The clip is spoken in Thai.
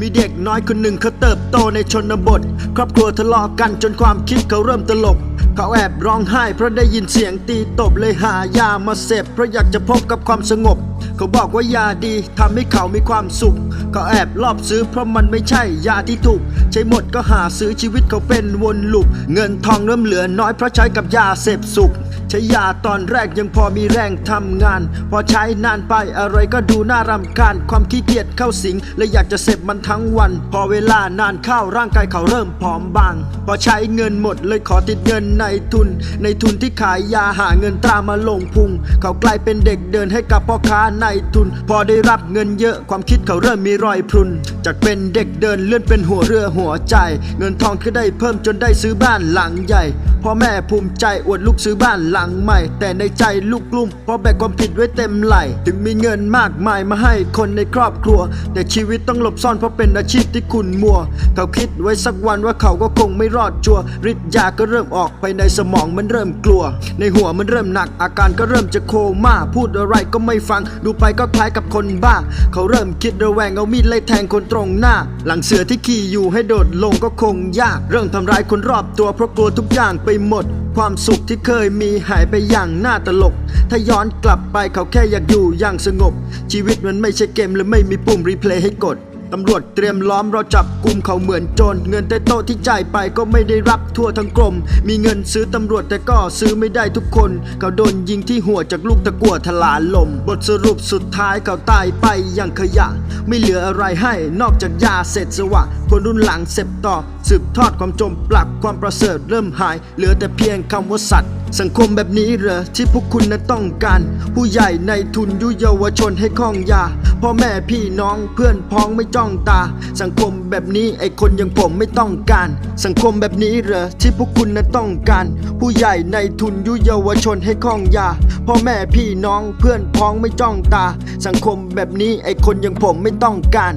มีเด็กน้อยคนหนึ่งเขาเติบโตในชนบท ครอบครัวทะเลาะกันจนความคิดเขาเริ่มตลก เขาแอบร้องไห้เพราะได้ยินเสียงตีตบเลยหายามาเสพเพราะอยากจะพบกับความสงบ เขาบอกว่ายาดีทำให้เขามีความสุข เขาแอบลอบซื้อเพราะมันไม่ใช่ยาที่ถูก ใช้หมดก็หาซื้อชีวิตเขาเป็นวนลูปเงินทองเริ่มเหลือน้อยเพราะใช้กับยาเสพสุข ใช้ยาตอนแรกยังพอมีแรงทำงาน พอใช้นานไปอะไรก็ดูน่ารำคาญ ความขี้เกียจเข้าสิงเลยอยากจะเสพมันทั้งวัน พอเวลานานเข้าร่างกายเขาเริ่มผอมบาง พอใช้เงินหมดเลยขอติดเงินในทุน ในทุนที่ขายยาหาเงินตรามาลงพุง เขากลายเป็นเด็กเดินให้กับพ่อค้าในทุน พอได้รับเงินเยอะความคิดเขาเริ่มมีรอยพรุน จากเป็นเด็กเดินเลื่อนเป็นหัวเรือหัวใจ เงินทองก็ได้เพิ่มจนได้ซื้อบ้านหลังใหญ่พ่อแม่ภูมิใจอวดลูกซื้อบ้านหลังใหม่ แต่ในใจลูกกลุ่มเพราะแบกความผิดไว้เต็มไหลถึงมีเงินมากมายมาให้คนในครอบครัว แต่ชีวิตต้องหลบซ่อนเพราะเป็นอาชีพที่คุณมัว เขาคิดไว้สักวันว่าเขาก็คงไม่รอดชัวฤทธิ์ยาก็เริ่มออกภายในสมองมันเริ่มกลัว ในหัวมันเริ่มหนักอาการก็เริ่มจะโคม่าพูดอะไรก็ไม่ฟัง ดูไปก็คล้ายกับคนบ้า เขาเริ่มคิดระแวงเอามีดไล่แทงคนตรงหน้า หลังเสือที่ขี่อยู่ให้โดดลงก็คงยาก เริ่มทำร้ายคนรอบตัวเพราะกลัวทุกอย่างไปหมด ความสุขที่เคยมีหายไปอย่างน่าตลก ถ้าย้อนกลับไปเขาแค่อยากอยู่อย่างสงบ ชีวิตมันไม่ใช่เกมและไม่มีปุ่มรีเพลย์ให้กด ตำรวจเตรียมล้อมเราจับกลุ่มเขาเหมือนโจรเงินใต้โต๊ะที่จ่ายไปก็ไม่ได้รับทั่วทั้งกรมมีเงินซื้อตำรวจแต่ก็ซื้อไม่ได้ทุกคน เขาโดนยิงที่หัวจากลูกตะกั่วทลาลม บทสรุปสุดท้ายเขาตายไปอย่างขยะ ไม่เหลืออะไรให้นอกจากยาเสร็จสวะคนรุ่นหลังเสพต่อ สืบทอดความจมปลักความประเสริฐเริ่มหาย เหลือแต่เพียงคำว่าสัตว์สังคมแบบนี้เหรอที่พวกคุณนั้นต้องการ ผู้ใหญ่ในทุนยุเยาวชนให้คลองยา พ่อแม่พี่น้องเพื่อนพ้องไม่จ้องตา สังคมแบบนี้ไอคนอย่างผมไม่ต้องการ สังคมแบบนี้เหรอที่พวกคุณนั้นต้องการ ผู้ใหญ่ในทุนยุเยาวชนให้คล้องยาพ่อแม่พี่น้องเพื่อนพ้องไม่จ้องตา สังคมแบบนี้ไอคนอย่างผมไม่ต้องการ